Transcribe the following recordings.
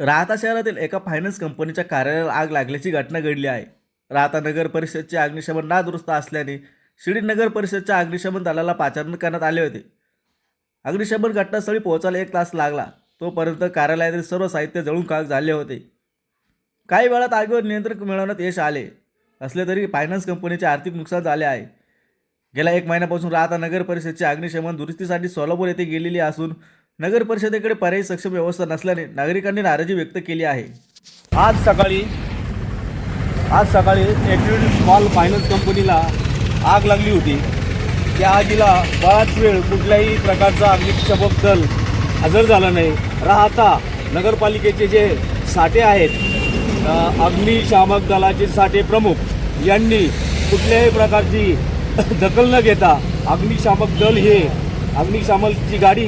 राहता शहरातील एका फायनान्स कंपनीच्या कार्यालयाला आग लागल्याची घटना घडली आहे. राहता नगर परिषदचे अग्निशमन नादुरुस्त असल्याने शिर्डी नगर परिषदच्या अग्निशमन दलाला पाचारण करण्यात आले होते. अग्निशमन घटनास्थळी पोहोचायला एक तास लागला. तोपर्यंत कार्यालयातील सर्व साहित्य जळून खाक झाले होते. काही वेळात आगीवर नियंत्रण मिळवण्यात यश आले. असले तरी फायनान्स कंपनीचे आर्थिक नुकसान झाले आहे. गेल्या एक महिन्यापासून राहता नगर परिषदची अग्निशमन दुरुस्तीसाठी सोलापूर येथे गेलेली असून नगर परिषदेकडे पर्यायी सक्षम व्यवस्था नसल्याने नागरिकांनी नाराजी व्यक्त केली आहे. आज सकाळी आज सकाळी ॲक्टिव्हिटी स्मॉल फायनान्स कंपनीला आग लागली होती. त्या आगीला बराच वेळ कुठल्याही प्रकारचा अग्निशमक दल हजर झाला नाही. राहता नगरपालिकेचे जे साठे आहेत अग्निशामक दलाचे साठे प्रमुख यांनी कुठल्याही प्रकारची दखल न घेता अग्निशामक दल हे अग्निशामकची गाडी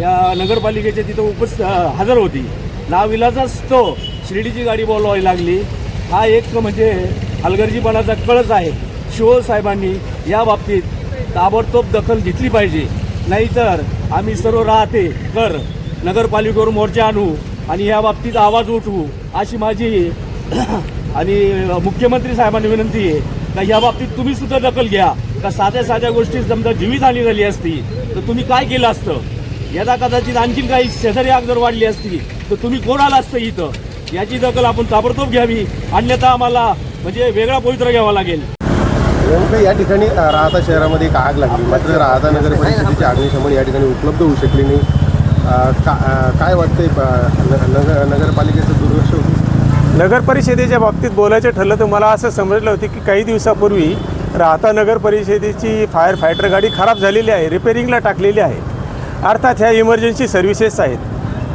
या नगरपालिकेच्या तिथं उपस्थ हजर होती. नाविलाचाच तो शिर्डीची गाडी बोलवावी लागली. हा एक म्हणजे हलगर्जीपणाचा कळच आहे. शिव साहेबांनी या बाबतीत ताबडतोब दखल घेतली पाहिजे. नाहीतर आम्ही सर्व राहते कर नगरपालिकेवर मोर्चा आणू आणि या बाबतीत आवाज उठवू अशी माझी आणि मुख्यमंत्री साहेबांनी विनंती आहे का या बाबतीत तुम्ही सुद्धा दखल घ्या. का साध्या साध्या गोष्टी समजा जीवितहानी झाली असती तर तुम्ही काय केलं असतं? यदा कदाचित आणखीन काही शेजारी आग जर वाढली असती तर तुम्ही कोण आला असतं इथं? याची दखल आपण ताबडतोब घ्यावी. अन्यथा आम्हाला म्हणजे वेगळा पवित्र घ्यावा लागेल. नेमकं या ठिकाणी राहता शहरामध्ये एक आग लागली. मात्र राहता नगर परिषदेची अग्निशमन या ठिकाणी उपलब्ध होऊ शकली नाही. का काय वाटतंय नगर नगरपालिकेचं दुर्लक्ष होतं? नगर परिषदेच्या बाबतीत बोलायचं ठरलं तर मला असं समजलं होतं की काही दिवसापूर्वी राहता नगर परिषदेची फायर फायटर गाडी खराब झालेली आहे रिपेरिंगला टाकलेली आहे. अर्थात ह्या इमर्जन्सी सर्व्हिसेस आहेत.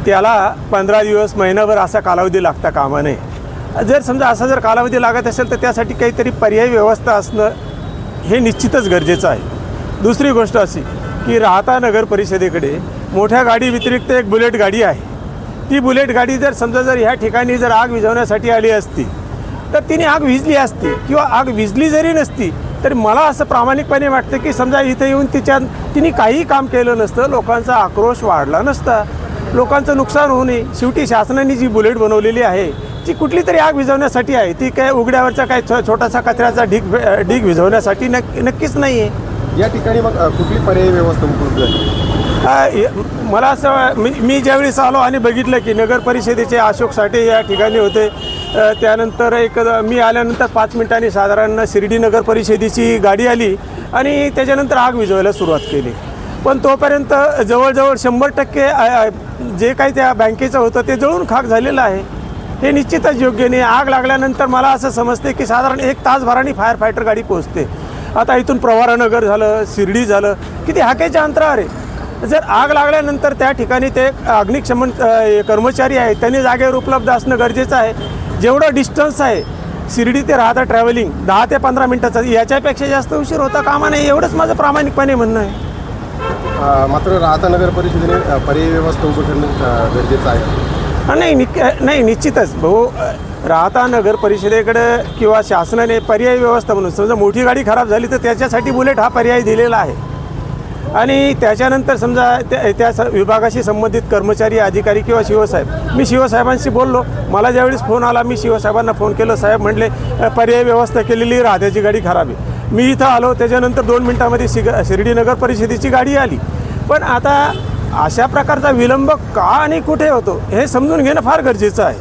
त्याला पंधरा दिवस महिनाभर असा कालावधी लागता कामा नये जर समजा असा जर कालावधी लागत असेल तर त्यासाठी काहीतरी पर्यायी व्यवस्था असणं हे निश्चितच गरजेचं आहे. दुसरी गोष्ट अशी की राहता नगर परिषदेकडे मोठ्या गाडी व्यतिरिक्त एक बुलेट गाडी आहे. ती बुलेट गाडी जर समजा जर ह्या ठिकाणी जर आग विझवण्यासाठी आली असती तर तिने आग विझली असती किंवा आग विझली जरी नसती तरी मला असं प्रामाणिकपणे वाटतं की समजा इथं येऊन तिच्या तिने काहीही काम केलं नसतं लोकांचा आक्रोश वाढला नसता लोकांचं नुकसान होऊ नये. शेवटी शासनाने जी बुलेट बनवलेली आहे ती कुठली तरी आग विझवण्यासाठी आहे. ती काय उघड्यावरचा काय छो छोटासा कचऱ्याचा ढीग ढीग विझवण्यासाठी नक्की नक्कीच नाही आहे या ठिकाणी मग कुठली पर्यायी व्यवस्था उपलब्ध आहे? मला असं मी मी ज्यावेळेस आलो आणि बघितलं की नगर परिषदेचे अशोक साठे या ठिकाणी होते त्यानंतर एक मी आल्यानंतर पाच मिनिटांनी साधारण शिर्डी नगर परिषदेची गाडी आली आणि त्याच्यानंतर आग विझवायला सुरुवात केली. पण तोपर्यंत जवळजवळ शंभर टक्के जे काही त्या बँकेचं होतं ते जळून खाक झालेलं आहे. हे निश्चितच योग्य नाही. आग लागल्यानंतर मला असं समजते की साधारण एक तासभराने फायर फायटर गाडी पोहोचते. आता इथून प्रवारानगर झालं शिर्डी झालं किती हाकेच्या अंतरावर आहे. जर आग लागल्यानंतर त्या ठिकाणी ते अग्निशमन कर्मचारी आहेत त्यांनी जागेवर उपलब्ध असणं गरजेचं आहे. जेवढं डिस्टन्स आहे शिर्डी ते राहता ट्रॅव्हलिंग दहा ते पंधरा मिनटाचं याच्यापेक्षा जास्त उशीर होता कामा नाही एवढंच माझं प्रामाणिकपणे म्हणणं आहे. मात्र राहता नगर परिषदेने अ, पर्यायी व्यवस्था उभं अ, गरजेचं आहे. नाही निक नाही निश्चितच. भाऊ राहता नगर परिषदेकडे किंवा शासनाने पर्यायी व्यवस्था म्हणून समजा मोठी गाडी खराब झाली तर त्याच्यासाठी बुलेट हा पर्याय दिलेला आहे. आणि त्याच्यानंतर समजा त्या त्या स- विभागाशी संबंधित कर्मचारी अधिकारी किंवा शिवसाहेब. मी शिवसाहेबांशी बोललो. मला ज्यावेळेस फोन आला मी शिवसाहेबांना फोन केलं. साहेब म्हटले पर्याय पर्यायी व्यवस्था केलेली राहत्याची गाडी खराब आहे. मी इथं आलो. त्याच्यानंतर दोन मिनटामध्ये शिग शिर्डी नगर परिषदेची गाडी आली. पण आता अशा प्रकारचा विलंब का आणि कुठे होतो हे समजून घेणं फार गरजेचं आहे.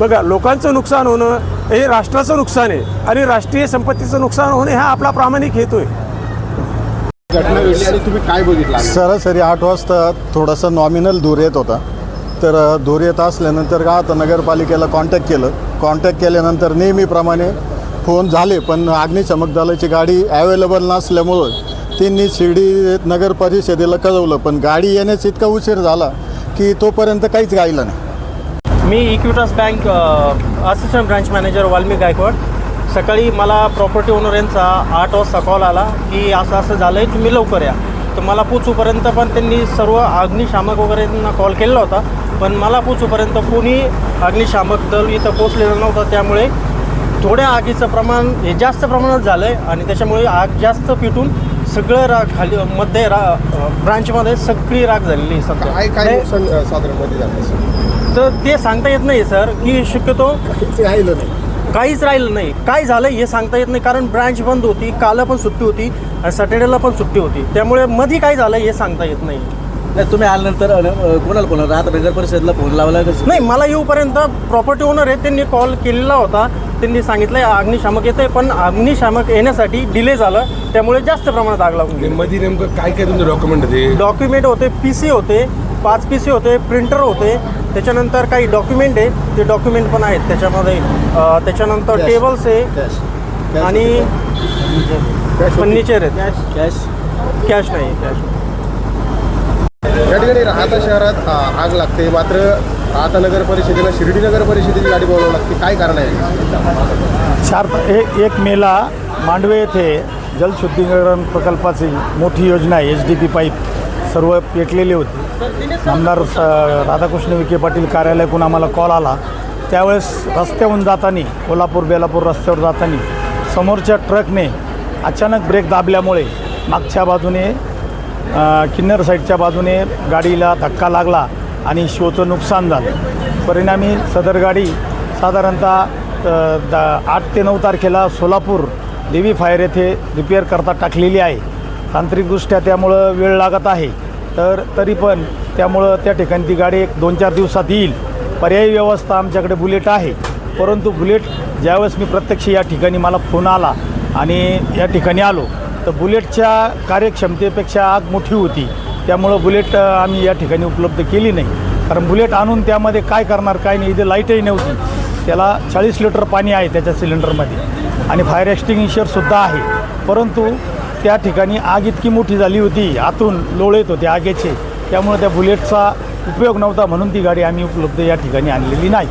बघा लोकांचं नुकसान होणं हे राष्ट्राचं नुकसान आहे. आणि राष्ट्रीय संपत्तीचं नुकसान होणं हा आपला प्रामाणिक हेतू आहे. घटना घडली आणि तुम्ही काय बघितलं? सरासरी आठ वाजता थोडासा नॉमिनल दूर येत होता. तर दूर येत असल्यानंतर का आता नगरपालिकेला कॉन्टॅक्ट केलं. कॉन्टॅक्ट केल्यानंतर नेहमीप्रमाणे फोन झाले पण अग्निशमक दलाची गाडी अवेलेबल नसल्यामुळं त्यांनी शिर्डी नगर परिषदेला कळवलं. पण गाडी येण्यास इतका उशीर झाला की तोपर्यंत काहीच गायलं नाही. मी Equitas bank assistant branch manager Valmik Gaikwad. सकाळी मला प्रॉपर्टी ओनर यांचा आठ वाजता कॉल आला की असं असं झालं आहे तुम्ही लवकर या. तर मला पोचूपर्यंत पण त्यांनी सर्व अग्निशामक वगैरेंना कॉल केलेला होता. पण मला पोचूपर्यंत कोणी अग्निशामक दल इथं पोचलेलं नव्हतं. त्यामुळे थोड्या आगीचं प्रमाण हे जास्त प्रमाणात झालं आहे आणि त्याच्यामुळे आग जास्त पिटून सगळं राग खाली मध्ये रा ब्रांचमध्ये सगळी राग झालेली सध्या. काय नाही, झालं? तर ते सांगता येत नाही सर की शक्यतो काहीच राहिलं नाही. काय झालं हे सांगता येत नाही कारण ब्रांच बंद होती काल पण सुट्टी होती आणि सॅटर्डेला पण सुट्टी होती. त्यामुळे मध्ये काय झालं हे सांगता येत नाही. नाही तुम्ही आल्यानंतर अ, कोणाला कोणाला राहता नगर परिषदला फोन लावला कसं नाही मला येऊपर्यंत प्रॉपर्टी ओनर आहे त्यांनी कॉल केलेला होता. त्यांनी सांगितलं अग्निशामक येते पण अग्निशामक येण्यासाठी डिले झालं. त्यामुळे जास्त प्रमाणात आग लागून गेली. मध्ये नेमकं काय काय तुमचे डॉक्युमेंट होते? डॉक्युमेंट होते पी सी होते पाच पी सी होते प्रिंटर होते त्याच्यानंतर काही डॉक्युमेंट आहे ते डॉक्युमेंट पण आहेत त्याच्यामध्ये. त्याच्यानंतर टेबल्स आहे. आणि फर्निचर आहेत. कॅश कॅश नाही कॅश या ठिकाणी राहता शहरात आग लागते. मात्र राहता नगर परिषदेला शिर्डी नगर परिषदेची गाडी बोलावं लागते. काय कारण आहे? चार एक एक मेला मांडवे येथे जलशुद्धीकरण प्रकल्पाची मोठी योजना आहे. एच डी पी पाईप सर्व पेटलेले होते. आमदार स राधाकृष्ण विखे पाटील कार्यालयाकडून आम्हाला कॉल आला त्यावेळेस रस्त्याहून जाताना कोल्हापूर बेलापूर रस्त्यावर जाताना समोरच्या ट्रकने अचानक ब्रेक दाबल्यामुळे मागच्या बाजूने किन्नर साईडच्या बाजूने गाडीला धक्का लागला आणि शोचं नुकसान झालं. परिणामी सदर गाडी साधारणतः दा आठ ते नऊ तारखेला सोलापूर देवी फायर येथे रिपेअर करता टाकलेली आहे. तांत्रिकदृष्ट्या त्यामुळं वेळ लागत आहे. तर तरी पण त्यामुळं त्या ठिकाणी ती गाडी एक दोन चार दिवसात येईल. पर्यायी व्यवस्था आमच्याकडे बुलेट आहे. परंतु बुलेट ज्यावेळेस मी प्रत्यक्ष या ठिकाणी मला फोन आला आणि या ठिकाणी आलो तर बुलेटच्या कार्यक्षमतेपेक्षा आग मोठी होती. त्यामुळं बुलेट आम्ही या ठिकाणी उपलब्ध केली नाही. कारण बुलेट आणून त्यामध्ये काय करणार काय नाही इथे लाईटही नव्हती. त्याला चाळीस लिटर पाणी आहे त्याच्या सिलेंडरमध्ये. आणि फायर एक्स्टिंग्विशरसुद्धा आहे. परंतु त्या ठिकाणी आग इतकी मोठी झाली होती आतून लोळ येत होते आगेचे. त्यामुळे त्या बुलेटचा उपयोग नव्हता म्हणून ती गाडी आम्ही उपलब्ध या ठिकाणी आणलेली नाही.